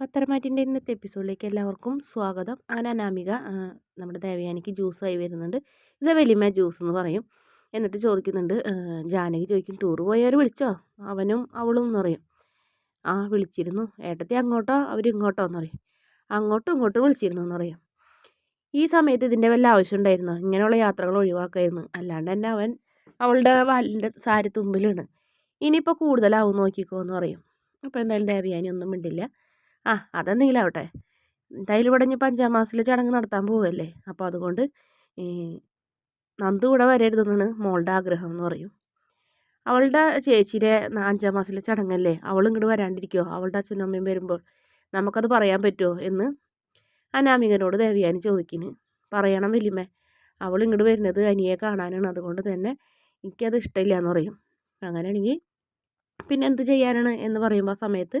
പത്തരമാറ്റിന്റെ ഇന്നത്തെ എപ്പിസോഡിലേക്ക് എല്ലാവർക്കും സ്വാഗതം. അനാനാമിക നമ്മുടെ ദേവയാനിക്ക് ജ്യൂസായി വരുന്നുണ്ട്. ഇത് വലിയ ജ്യൂസ് എന്ന് പറയും. എന്നിട്ട് ചോദിക്കുന്നുണ്ട് ജാനകി ചോദിക്കും ടൂർ പോയവർ വിളിച്ചോ? അവനും അവളും എന്ന് പറയും. ആ വിളിച്ചിരുന്നു. ഏട്ടത്തി അങ്ങോട്ടോ? അവരിങ്ങോട്ടോ എന്ന് പറയും. അങ്ങോട്ടും ഇങ്ങോട്ടും വിളിച്ചിരുന്നു എന്ന് പറയും. ഈ സമയത്ത് ഇതിന്റെ വല്ല ആവശ്യം ഉണ്ടായിരുന്നു? ഇങ്ങനെയുള്ള യാത്രകൾ ഒഴിവാക്കായിരുന്നു. അല്ലാണ്ട് തന്നെ അവൻ അവളുടെ വാലിന്റെ സാരി തുമ്പിലാണ്. ഇനിയിപ്പോൾ കൂടുതലാവും നോക്കിക്കോ എന്ന് പറയും. അപ്പോൾ എന്തായാലും ദേവയാനി ഒന്നും മിണ്ടില്ല. ആ അതെന്തെങ്കിലാവട്ടെ എന്തായാലും ഇവിടെ ഇനിയിപ്പോൾ അഞ്ചാം മാസത്തിൽ ചടങ്ങ് നടത്താൻ പോവുകയല്ലേ അപ്പോൾ അതുകൊണ്ട് ഈ നന്ദു കൂടെ വരരുതെന്നാണ് മോളുടെ ആഗ്രഹം എന്ന് പറയും. അവളുടെ ചേച്ചിയുടെ അഞ്ചാം മാസത്തിലെ ചടങ്ങല്ലേ? അവൾ ഇങ്ങോട്ട് വരാണ്ടിരിക്കുമോ അവളുടെ അച്ഛനും അമ്മയും വരുമ്പോൾ നമുക്കത് പറയാൻ പറ്റുമോ എന്ന് അനാമികനോട് ദേവിയാനി ചോദിക്കുന്നു പറയണം വലിയമ്മേ അവൾ ഇങ്ങോട്ട് വരുന്നത് അനിയെ കാണാനാണ്. അതുകൊണ്ട് തന്നെ എനിക്കത് ഇഷ്ടമില്ല എന്ന് പറയും. അങ്ങനെയാണെങ്കിൽ പിന്നെ എന്ത് ചെയ്യാനാണ് എന്ന് പറയുമ്പോൾ ആ സമയത്ത്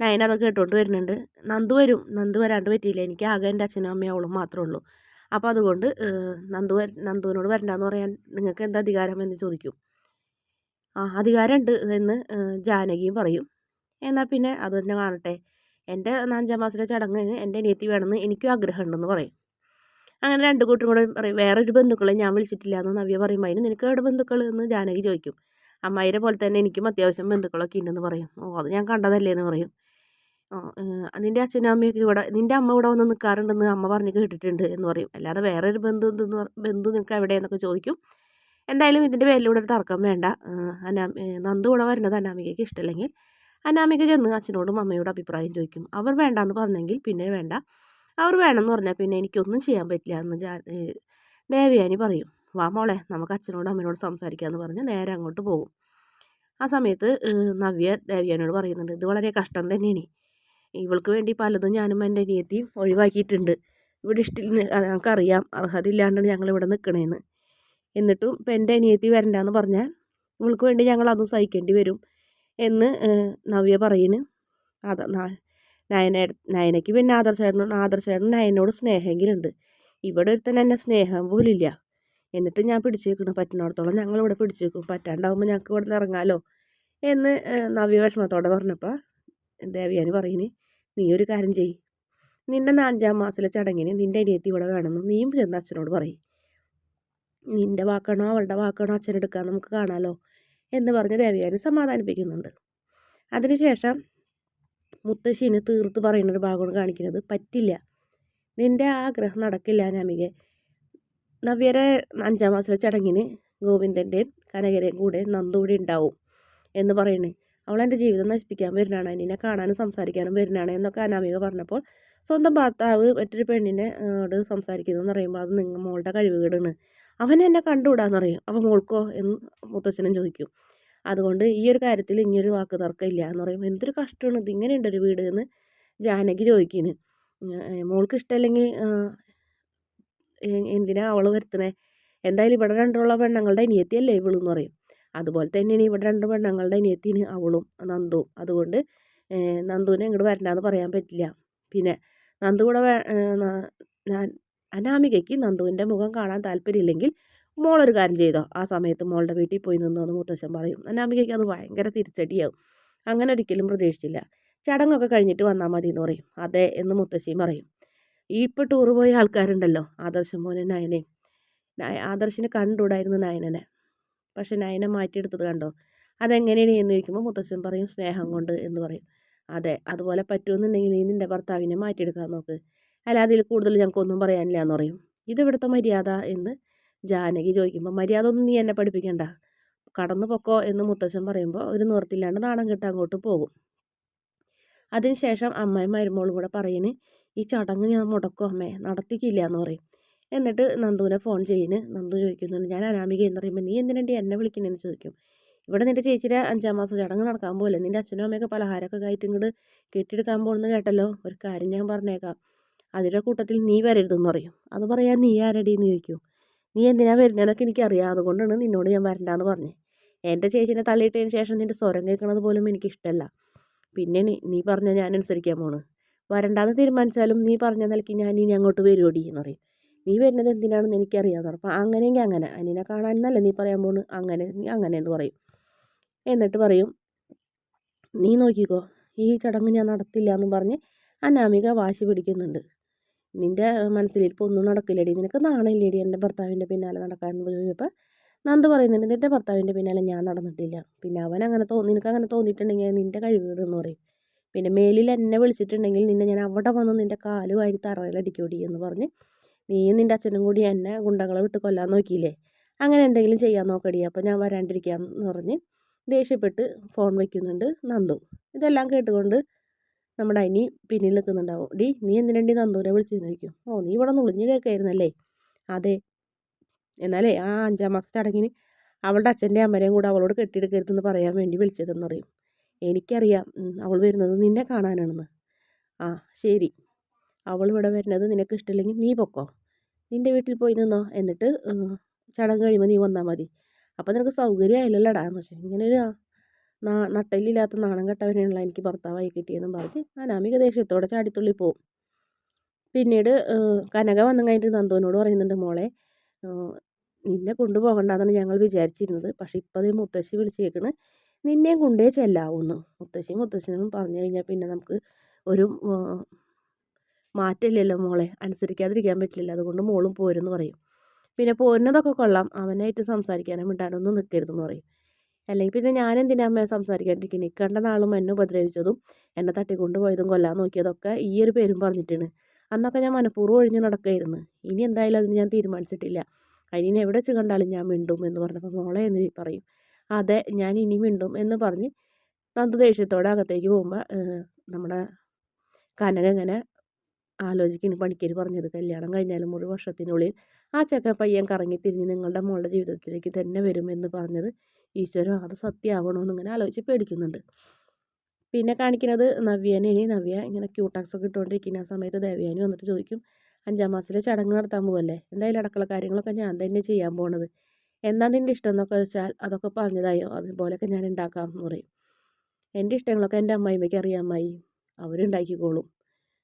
നയൻ അതൊക്കെ കേട്ടുകൊണ്ട് വരുന്നുണ്ട്. നന്ദു വരും. നന്ദു വരാണ്ട് പറ്റിയില്ല. എനിക്ക് ആകെ എന്റെ അച്ഛനും അമ്മയും അവളും മാത്രമേ ഉള്ളൂ. അപ്പോൾ അതുകൊണ്ട് നന്ദു നന്ദുവിനോട് വരണ്ടെന്ന് പറയാൻ നിങ്ങൾക്ക് എന്താ അധികാരം എന്ന് ചോദിക്കും. ആ അധികാരമുണ്ട് എന്ന് ജാനകിയും പറയും. എന്നാൽ പിന്നെ അത് തന്നെ കാണട്ടെ. എന്റെ അഞ്ചാം മാസത്തിലെ ചടങ്ങിന് എന്റെ അനിയത്തി വേണമെന്ന് എനിക്കും ആഗ്രഹമുണ്ടെന്ന് പറയും. അങ്ങനെ രണ്ട് കൂട്ടും കൂടെ പറയും വേറൊരു ബന്ധുക്കളെ ഞാൻ വിളിച്ചിട്ടില്ല എന്ന് നവ്യ പറയുമ്പോൾ അതിന് നിനക്ക് എവിടെ ബന്ധുക്കൾ? എന്ന് ജാനകി ചോദിക്കും. അമ്മായിരെ പോലെ തന്നെ എനിക്കും അത്യാവശ്യം ബന്ധുക്കളൊക്കെ ഉണ്ടെന്ന് പറയും. ഓ അത് ഞാൻ കണ്ടതല്ലേ എന്ന് പറയും നിന്റെ അച്ഛനും അമ്മയൊക്കെ ഇവിടെ നിന്റെ അമ്മ ഇവിടെ വന്ന് നിൽക്കാറുണ്ടെന്ന് അമ്മ പറഞ്ഞ് കേട്ടിട്ടുണ്ട് എന്ന് പറയും. അല്ലാതെ വേറെ ഒരു ബന്ധു ബന്ധു നിനക്ക് എവിടെയെന്നൊക്കെ ചോദിക്കും. എന്തായാലും ഇതിന്റെ പേരിലൂടെ ഒരു തർക്കം വേണ്ട. അനാ നന്ദു ഇവിടെ വരുന്നത് അനാമികയ്ക്ക് ഇഷ്ടമല്ലെങ്കിൽ അനാമിക ചെന്ന് അച്ഛനോടും അമ്മയോടും അഭിപ്രായം ചോദിക്കും. അവർ വേണ്ടാന്ന് പറഞ്ഞെങ്കിൽ പിന്നെ വേണ്ട. അവർ വേണമെന്ന് പറഞ്ഞാൽ പിന്നെ എനിക്കൊന്നും ചെയ്യാൻ പറ്റില്ല എന്ന് ദേവയാനി പറയും. വാ മോളെ നമുക്ക് അച്ഛനോടും സംസാരിക്കുക സംസാരിക്കാമെന്ന് പറഞ്ഞ് നേരെ അങ്ങോട്ട് പോകും. ആ സമയത്ത് നവ്യ ദേവിയാനോട് പറയുന്നുണ്ട് ഇത് വളരെ കഷ്ടം തന്നെയാണ്. ഇവൾക്ക് വേണ്ടി പലതും ഞാനും എന്റെ അനിയത്തിയും ഒഴിവാക്കിയിട്ടുണ്ട്. ഇവിടെ ഇഷ്ടം ഞങ്ങൾക്കറിയാം അർഹത ഇല്ലാണ്ടാണ് ഞങ്ങൾ ഇവിടെ നിൽക്കണേന്ന് എന്നിട്ടും ഇപ്പം എന്റെ അനിയത്തി വരണ്ടെന്ന് പറഞ്ഞാൽ ഇവൾക്ക് വേണ്ടി ഞങ്ങൾ അതും സഹിക്കേണ്ടി വരും എന്ന് നവ്യ പറയുന്നു അത നയന നയനയ്ക്ക് പിന്നെ ആദർശേടനോട് ആദർശേട്ടൻ നയനോട് സ്നേഹമെങ്കിലുണ്ട്. ഇവിടെ ഒരുത്തൻ എന്നെ സ്നേഹം പോലില്ല. എന്നിട്ട് ഞാൻ പിടിച്ചു വെക്കണം പറ്റുന്നിടത്തോളം ഞങ്ങളിവിടെ പിടിച്ചു വെക്കും പറ്റാണ്ടാവുമ്പോൾ ഞങ്ങൾക്ക് ഇവിടെ നിന്ന് ഇറങ്ങാമല്ലോ എന്ന് നവ്യ വിഷമത്തോടെ പറഞ്ഞപ്പോൾ ദേവിയാനി പറയുന്നത് നീ ഒരു കാര്യം ചെയ് നിന്റെ അഞ്ചാം മാസത്തിലെ ചടങ്ങിന് നിന്റെ അനിയത്തി ഇവിടെ വേണമെന്ന് നീയും ചെന്ന് അച്ഛനോട് പറയും. നിന്റെ വാക്കാണോ അവളുടെ വാക്കാണോ അച്ഛനെടുക്കാൻ നമുക്ക് കാണാമല്ലോ എന്ന് പറഞ്ഞ് ദേവിയാനി സമാധാനിപ്പിക്കുന്നുണ്ട്. അതിനുശേഷം മുത്തശ്ശീന് തീർത്ത് പറയുന്നൊരു ഭാഗമാണ് കാണിക്കുന്നത്. പറ്റില്ല. നിന്റെ ആഗ്രഹം നടക്കില്ല നമികെ നവ്യരെ അഞ്ചാം മാസത്തിലെ ചടങ്ങിന് ഗോവിന്ദന്റെയും കനകരെയും കൂടെ നന്ദൂടെ ഉണ്ടാവും എന്ന് പറയണേ. അവൾ എന്റെ ജീവിതം നശിപ്പിക്കാൻ വരുന്നതാണ് എന്നെ കാണാനും സംസാരിക്കാനും വരുന്നതാണ് എന്നൊക്കെ അനാമിക പറഞ്ഞപ്പോൾ സ്വന്തം ഭർത്താവ് മറ്റൊരു പെണ്ണിനോട് സംസാരിക്കുന്നു എന്ന് പറയുമ്പോൾ അത് നിങ്ങൾ മോളുടെ കഴിവുകേടാണ്. അവൻ എന്നെ കണ്ടുകൂടാന്ന് പറയും. അപ്പോൾ മോൾക്കോ എന്ന് മുത്തച്ഛനും ചോദിക്കും. അതുകൊണ്ട് ഈ ഒരു കാര്യത്തിൽ ഇനിയൊരു വാക്ക് തർക്കമില്ല എന്ന് പറയുമ്പോൾ എന്തൊരു കഷ്ടമാണ് ഇത്? ഒരു വീട് എന്ന് ജാനകി ചോദിക്കുന്നു മോൾക്ക് ഇഷ്ടമല്ലെങ്കിൽ എന്തിനാ അവൾ വരുത്തണേ? എന്തായാലും ഇവിടെ രണ്ടുള്ള പെണ്ണുങ്ങളുടെ അനിയത്തിയല്ലേ ഇവളെന്ന് പറയും. അതുപോലെ തന്നെയാണ് ഇവിടെ രണ്ട് പെണ്ണുങ്ങളുടെ അനിയത്തിന് അവളും നന്ദു. അതുകൊണ്ട് നന്ദുവിനെ ഇങ്ങോട്ട് വരണ്ടെന്ന് പറയാൻ പറ്റില്ല. പിന്നെ നന്ദു കൂടെ ഞാൻ അനാമികയ്ക്ക് നന്ദുവിന്റെ മുഖം കാണാൻ താല്പര്യമില്ലെങ്കിൽ മോളൊരു കാര്യം ചെയ്തോ? ആ സമയത്ത് മോളുടെ വീട്ടിൽ പോയി നിന്നോ എന്ന് മുത്തശ്ശൻ പറയും അനാമികയ്ക്ക് അത് ഭയങ്കര തിരിച്ചടിയാവും. അങ്ങനെ ഒരിക്കലും പ്രതീക്ഷിച്ചില്ല. ചടങ്ങൊക്കെ കഴിഞ്ഞിട്ട് വന്നാൽ മതി എന്ന് പറയും. അതെ എന്ന് മുത്തശ്ശിയും പറയും. ഈ ഇപ്പോൾ ടൂർ പോയ ആൾക്കാരുണ്ടല്ലോ ആദർശം മോനെ നയനെ. ആദർശിനെ കണ്ടുകൂടായിരുന്നു നയനനെ. പക്ഷെ നയനെ മാറ്റിയെടുത്തത് കണ്ടോ? അതെങ്ങനെയാണ് എന്ന് ചോദിക്കുമ്പോൾ മുത്തശ്ശൻ പറയും സ്നേഹം കൊണ്ട് എന്ന് പറയും. അതെ അതുപോലെ പറ്റുമെന്നുണ്ടെങ്കിൽ നീ നിന്റെ ഭർത്താവിനെ മാറ്റിയെടുക്കാൻ നോക്ക്. അല്ല അതിൽ കൂടുതൽ ഞങ്ങൾക്കൊന്നും പറയാനില്ല എന്ന് പറയും. ഇതിവിടുത്തെ മര്യാദ എന്ന് ജാനകി ചോദിക്കുമ്പോൾ മര്യാദ ഒന്നും നീ എന്നെ പഠിപ്പിക്കണ്ട. കടന്നു പൊക്കോ എന്ന് മുത്തശ്ശൻ പറയുമ്പോൾ ഒരു നിവർത്തില്ലാണ്ട് നാണം കിട്ടാൻ അങ്ങോട്ട് പോകും. അതിനുശേഷം അമ്മയും മരുമോളും കൂടെ പറയുന്നു ഈ ചടങ്ങ് ഞാൻ മുടക്കും അമ്മേ. നടത്തിക്കില്ല എന്ന് പറയും. എന്നിട്ട് നന്ദുവിനെ ഫോൺ ചെയ്യുന്നു നന്ദു ചോദിക്കുന്നുണ്ട് ഞാൻ അനാമിക എന്ന് പറയുമ്പോൾ നീ എന്തിനുണ്ട് എന്നെ വിളിക്കുന്നതെന്ന് ചോദിക്കും. ഇവിടെ നിന്റെ ചേച്ചിയുടെ അഞ്ചാം മാസം ചടങ്ങ് നടക്കാൻ പോലെ നിന്റെ അച്ഛനും അമ്മയൊക്കെ പലഹാരമൊക്കെ കയറ്റി ഇങ്ങോട്ട് കെട്ടിയെടുക്കാൻ പോകുന്നു കേട്ടല്ലോ? ഒരു കാര്യം ഞാൻ പറഞ്ഞേക്കാം. അതിന്റെ കൂട്ടത്തിൽ നീ വരരുതെന്ന് പറയും. അത് പറയാൻ നീ ആരടി എന്ന് ചോദിക്കും. നീ എന്തിനാ വരുന്നതെന്നൊക്കെ എനിക്കറിയാം. അതുകൊണ്ടാണ് നിന്നോട് ഞാൻ വരണ്ടാന്ന് പറഞ്ഞത് എന്റെ ചേച്ചീനെ തള്ളിയിട്ടതിന് ശേഷം നിന്റെ സ്വരം കേൾക്കണത് പോലും എനിക്കിഷ്ടമല്ല പിന്നെ നീ പറഞ്ഞാൽ ഞാൻ അനുസരിക്കാൻ പോണ്. വരണ്ടാന്ന് തീരുമാനിച്ചാലും നീ പറഞ്ഞ നിലയ്ക്ക് ഞാൻ ഇനി അങ്ങോട്ട് വരുമോടി എന്ന് പറയും. നീ വരുന്നത് എന്തിനാണെന്ന് എനിക്കറിയാമെന്ന് പറഞ്ഞു അപ്പം അങ്ങനെയെങ്കിൽ അങ്ങനെ. അനിനെ കാണാനെന്നല്ല നീ പറയാൻ പോണ്? അങ്ങനെ നീ അങ്ങനെ എന്ന് പറയും. എന്നിട്ട് പറയും നീ നോക്കിക്കോ ഈ ചടങ്ങ് ഞാൻ നടത്തില്ല എന്ന് പറഞ്ഞ് അനാമിക വാശി പിടിക്കുന്നുണ്ട്. നിന്റെ മനസ്സിലിരിപ്പോൾ ഒന്നും നടക്കില്ലടി. നിനക്ക് നാണയില്ലേടി എന്റെ ഭർത്താവിന്റെ പിന്നാലെ നടക്കാൻ ചോദിച്ചപ്പോൾ നന്ദ് പറയുന്നുണ്ട് നിന്റെ ഭർത്താവിന്റെ പിന്നാലെ ഞാൻ നടന്നിട്ടില്ല. പിന്നെ അവൻ അങ്ങനെ തോന്നി നിനക്ക് അങ്ങനെ തോന്നിയിട്ടുണ്ടെങ്കിൽ നിന്റെ കഴിവുകളെന്ന് പറയും. പിന്നെ മേലിൽ എന്നെ വിളിച്ചിട്ടുണ്ടെങ്കിൽ നിന്നെ ഞാൻ അവിടെ വന്ന് നിന്റെ കാൽ വാരി തറയിലടിക്കൂടി എന്ന് പറഞ്ഞ് നീയും നിന്റെ അച്ഛനും കൂടി എന്നെ ഗുണ്ടകളെ വിട്ട് കൊല്ലാൻ നോക്കിയില്ലേ? അങ്ങനെ എന്തെങ്കിലും ചെയ്യാൻ നോക്കടി. അപ്പോൾ ഞാൻ വരാണ്ടിരിക്കാം എന്ന് പറഞ്ഞ് ദേഷ്യപ്പെട്ട് ഫോൺ വയ്ക്കുന്നുണ്ട് നന്ദു. ഇതെല്ലാം കേട്ടുകൊണ്ട് നമ്മുടെ അനി പിന്നിൽ നിൽക്കുന്നുണ്ടാവും. ഡി നീ എന്തിനണ്ടി നന്ദൂരെ വിളിച്ചെന്ന് ചോദിക്കും. ഓ നീ ഇവിടെ നുളിഞ്ഞ് കേൾക്കായിരുന്നല്ലേ? അതെ. എന്നാലേ ആ അഞ്ചാം മാസത്തെ ചടങ്ങിന് അവളുടെ അച്ഛന്റെ അമ്മരെയും കൂടെ അവളോട് കെട്ടിയെടുക്കരുതെന്ന് പറയാൻ വേണ്ടി വിളിച്ചതെന്ന് പറയും. എനിക്കറിയാം. അവൾ വരുന്നത് നിന്നെ കാണാനാണെന്ന്. ആ ശരി. അവൾ ഇവിടെ വരുന്നത് നിനക്ക് ഇഷ്ടമില്ലെങ്കിൽ നീ പൊക്കോ. നിന്റെ വീട്ടിൽ പോയി നിന്നോ. എന്നിട്ട് ചടങ്ങ് കഴിയുമ്പോൾ നീ വന്നാൽ മതി. അപ്പോൾ നിനക്ക് സൗകര്യമായില്ലല്ലോടാ. എന്ന് വെച്ചാൽ ഇങ്ങനെ ഒരു നട്ടലില്ലാത്ത നാണം കെട്ടവനെയുള്ള എനിക്ക് ഭർത്താവായി കിട്ടിയെന്നും പറഞ്ഞ് അനാമിക ദേഷ്യത്തോടെ ചാടിത്തുള്ളി പോവും. പിന്നീട് കനക വന്നു കഴിഞ്ഞിട്ട് നന്ദുവിനോട് പറയുന്നുണ്ട് മോളെ നിന്നെ കൊണ്ടുപോകണ്ടെന്നാണ് ഞങ്ങൾ വിചാരിച്ചിരുന്നത്. പക്ഷെ ഇപ്പോൾ അതേ മുത്തശ്ശി വിളിച്ചേക്കണ്. നിന്നെയും കൊണ്ടേ ചെല്ലാവുന്നു. മുത്തശ്ശി മുത്തശ്ശനും പറഞ്ഞു കഴിഞ്ഞാൽ പിന്നെ നമുക്ക് ഒരു മാറ്റമില്ലല്ലോ മോളെ. അനുസരിക്കാതിരിക്കാൻ പറ്റില്ല അതുകൊണ്ട് മോളും പോരെന്ന് പറയും. പിന്നെ പോരുന്നതൊക്കെ കൊള്ളാം. അവനായിട്ട് സംസാരിക്കാനും മിണ്ടാനൊന്നും നിൽക്കരുതെന്ന് പറയും. അല്ലെങ്കിൽ പിന്നെ ഞാൻ എന്തിനാ അമ്മയെ സംസാരിക്കാണ്ടിരിക്കുന്നത് ഇക്കണ്ട നാളും എന്നെ ഉപദ്രവിച്ചതും എന്നെ തട്ടിക്കൊണ്ട് പോയതും കൊല്ലാൻ നോക്കിയതൊക്കെ ഈ ഒരു പേരും പറഞ്ഞിട്ടാണ്. അന്നൊക്കെ ഞാൻ മനഃപൂർവം ഒഴിഞ്ഞ് നടക്കായിരുന്നു. ഇനി എന്തായാലും അതിന് ഞാൻ തീരുമാനിച്ചിട്ടില്ല. അതിന് എവിടെ വെച്ച് കണ്ടാലും ഞാൻ മിണ്ടും എന്ന് പറഞ്ഞപ്പോൾ മോളെ എന്ന് പറയും. അതെ ഞാൻ ഇനി മിണ്ടും എന്ന് പറഞ്ഞ് നന്ദു ദേഷ്യത്തോടെ അകത്തേക്ക് പോകുമ്പോൾ നമ്മുടെ കനക ഇങ്ങനെ ആലോചിക്കുന്നു. പണിക്കര് പറഞ്ഞത് കല്യാണം കഴിഞ്ഞാലും ഒരു വർഷത്തിനുള്ളിൽ ആ ചെക്ക പയ്യൻ കറങ്ങി തിരിഞ്ഞ് നിങ്ങളുടെ മോളുടെ ജീവിതത്തിലേക്ക് തന്നെ വരുമെന്ന് പറഞ്ഞത് ഈശ്വരോ അത് സത്യമാവണമെന്ന് ഇങ്ങനെ ആലോചിച്ച് പേടിക്കുന്നുണ്ട്. പിന്നെ കാണിക്കുന്നത് നവ്യനെയാണ് നവ്യ ഇങ്ങനെ ക്യൂട്ടാക്സ് ഒക്കെ ഇട്ടുകൊണ്ടിരിക്കുന്ന. ആ സമയത്ത് ദേവ്യാനി വന്നിട്ട് ചോദിക്കും അഞ്ചാം മാസത്തിലെ ചടങ്ങ് നടത്താൻ പോകല്ലേ എന്തായാലും അടക്കള കാര്യങ്ങളൊക്കെ ഞാൻ തന്നെ ചെയ്യാൻ പോണത്. എന്താ നിന്റെ ഇഷ്ടം എന്നൊക്കെ വെച്ചാൽ അതൊക്കെ പറഞ്ഞതായോ? അതുപോലെയൊക്കെ ഞാൻ ഉണ്ടാക്കാം എന്ന് പറയും. എന്റെ ഇഷ്ടങ്ങളൊക്കെ എന്റെ അമ്മായിമ്മയ്ക്ക് അറിയാം അമ്മായി അവരുണ്ടാക്കിക്കോളും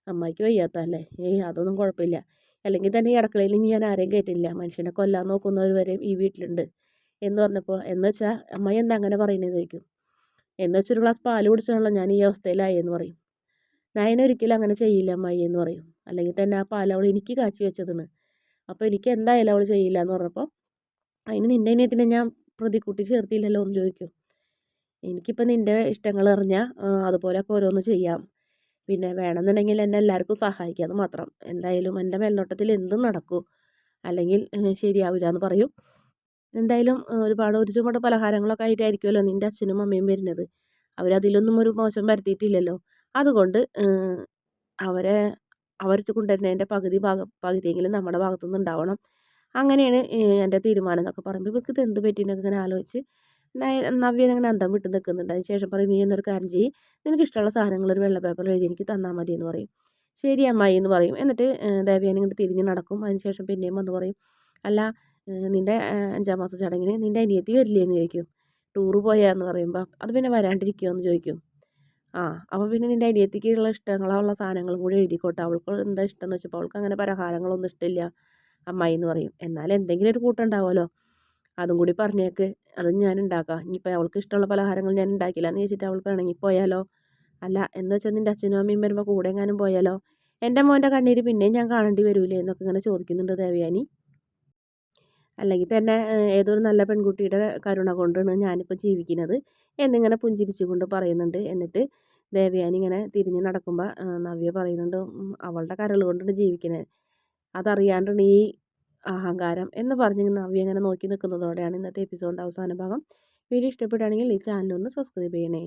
അമ്മായിക്ക് വയ്യാത്തല്ലേ ഏയ് അതൊന്നും കുഴപ്പമില്ല. അല്ലെങ്കിൽ തന്നെ ഈ അടുക്കളയിൽ ഞാൻ ആരെയും കയറ്റില്ല. മനുഷ്യനെ കൊല്ലാൻ നോക്കുന്നവർ വരെയും ഈ വീട്ടിലുണ്ട്. എന്ന് പറഞ്ഞപ്പോൾ എന്ന് വെച്ചാൽ അമ്മായി എന്താ അങ്ങനെ പറയുന്നതെന്ന് ചോദിക്കും. എന്ന് വെച്ചൊരു ഗ്ലാസ് പാൽ കുടിച്ചാണല്ലോ ഞാൻ ഈ അവസ്ഥയിലായി എന്ന് പറയും നയന ഒരിക്കലും അങ്ങനെ ചെയ്യില്ല അമ്മായി എന്ന് പറയും. അല്ലെങ്കിൽ തന്നെ ആ പാൽ അവൾ എനിക്ക് കാച്ചി വെച്ചതാണ്. അപ്പോൾ എനിക്ക് എന്തായാലും അവൾ ചെയ്യില്ല എന്ന് പറഞ്ഞപ്പോൾ അതിന് നിന്റെ അനിയത്തിനെ ഞാൻ പ്രതി കൂട്ടി ചേർത്തില്ലല്ലോ? എന്ന് ചോദിക്കും. എനിക്കിപ്പോൾ നിന്റെ ഇഷ്ടങ്ങൾ അറിഞ്ഞാൽ അതുപോലെയൊക്കെ ഓരോന്ന് ചെയ്യാം. പിന്നെ വേണമെന്നുണ്ടെങ്കിൽ എന്നെ എല്ലാവർക്കും സഹായിക്കാമെന്ന് മാത്രം. എന്തായാലും എന്റെ മേൽനോട്ടത്തിൽ എന്തും നടക്കൂ. അല്ലെങ്കിൽ ശരിയാവില്ല എന്ന് പറയും. എന്തായാലും ഒരുപാട് ഒരു ചുമട് പലഹാരങ്ങളൊക്കെ ആയിട്ടായിരിക്കുമല്ലോ നിന്റെ അച്ഛനും അമ്മയും വരുന്നത്. അവരതിലൊന്നും ഒരു മോശം വരുത്തിയിട്ടില്ലല്ലോ. അതുകൊണ്ട് അവരെ അവർ കൊണ്ടുവരുന്നതിന്റെ പകുതി ഭാഗം പകുതിയെങ്കിലും നമ്മുടെ ഭാഗത്തുനിന്ന് ഉണ്ടാവണം അങ്ങനെയാണ് എന്റെ തീരുമാനം എന്നൊക്കെ പറയുമ്പോൾ ഇവർക്ക് ഇത് എന്ത് പറ്റിയെന്നൊക്കെ ഇങ്ങനെ ആലോചിച്ച് നവ്യൻ അങ്ങനെ അന്തം വിട്ട് നിൽക്കുന്നുണ്ട്. അതിന് ശേഷം പറയും നീ എന്നൊരു കാര്യം ചെയ്യും. നിനക്ക് ഇഷ്ടമുള്ള സാധനങ്ങൾ ഒരു വെള്ള പേപ്പറിൽ എഴുതി എനിക്ക് തന്നാൽ മതി എന്ന് പറയും. ശരി അമ്മായി എന്ന് പറയും. എന്നിട്ട് ദേവ്യാൻ ഇങ്ങോട്ട് തിരിഞ്ഞ് നടക്കും. അതിനുശേഷം പിന്നെയും വന്ന് പറയും അല്ല നിന്റെ അഞ്ചാം മാസ ചടങ്ങിന് നിന്റെ അനിയത്തി വരില്ലേ എന്ന് ചോദിക്കും. ടൂറ് പോയാന്ന് പറയുമ്പോൾ അത് പിന്നെ വരാണ്ടിരിക്കുമോ എന്ന് ചോദിക്കും. ആ അപ്പോൾ പിന്നെ നിന്റെ അനിയത്തിക്കുള്ള ഇഷ്ടങ്ങളുള്ള സാധനങ്ങളും കൂടി എഴുതിക്കോട്ടെ. അവൾക്ക് എന്താ ഇഷ്ടം എന്ന് വെച്ചപ്പോൾ അവൾക്ക് അങ്ങനെ പലഹാരങ്ങളൊന്നും ഇഷ്ടമില്ല. അമ്മായി എന്ന് പറയും. എന്നാൽ എന്തെങ്കിലും ഒരു കൂട്ടം ഉണ്ടാവുമല്ലോ. അതും കൂടി പറഞ്ഞേക്ക്. അതും ഞാൻ ഉണ്ടാക്കാം. ഇനിയിപ്പോൾ അവൾക്ക് ഇഷ്ടമുള്ള പലഹാരങ്ങൾ ഞാൻ ഉണ്ടാക്കില്ല എന്ന് ചോദിച്ചിട്ട് അവൾക്ക് ഇണങ്ങി പോയാലോ? അല്ല എന്ന് വെച്ചാൽ നിന്റെ അച്ഛനും അമ്മയും വരുമ്പോൾ കൂടെ എങ്ങാനും പോയാലോ? എന്റെ മോന്റെ കണ്ണീര് പിന്നെയും ഞാൻ കാണേണ്ടി വരൂലേ? എന്നൊക്കെ ഇങ്ങനെ ചോദിക്കുന്നുണ്ട് ദേവയാനി. അല്ലെങ്കിൽ തന്നെ ഏതൊരു നല്ല പെൺകുട്ടിയുടെ കരുണ കൊണ്ടാണ് ഞാനിപ്പോൾ ജീവിക്കുന്നത് എന്നിങ്ങനെ പുഞ്ചിരിച്ചുകൊണ്ട് പറയുന്നുണ്ട്. എന്നിട്ട് ദേവയാനി ഇങ്ങനെ തിരിഞ്ഞ് നടക്കുമ്പോൾ നവ്യ പറയുന്നുണ്ട് അവളുടെ കരൾ കൊണ്ടാണ് ജീവിക്കുന്നത് അതറിയാണ്ടാണ് ഈ അഹങ്കാരം എന്ന് പറഞ്ഞ് നവ്യ അങ്ങനെ നോക്കി നിൽക്കുന്നതോടെയാണ് ഇന്നത്തെ എപ്പിസോഡിന്റെ അവസാന ഭാഗം. വീഡിയോ ഇഷ്ടപ്പെടുകയാണെങ്കിൽ ഈ ചാനൽ ഒന്ന് സബ്സ്ക്രൈബ് ചെയ്യണേ.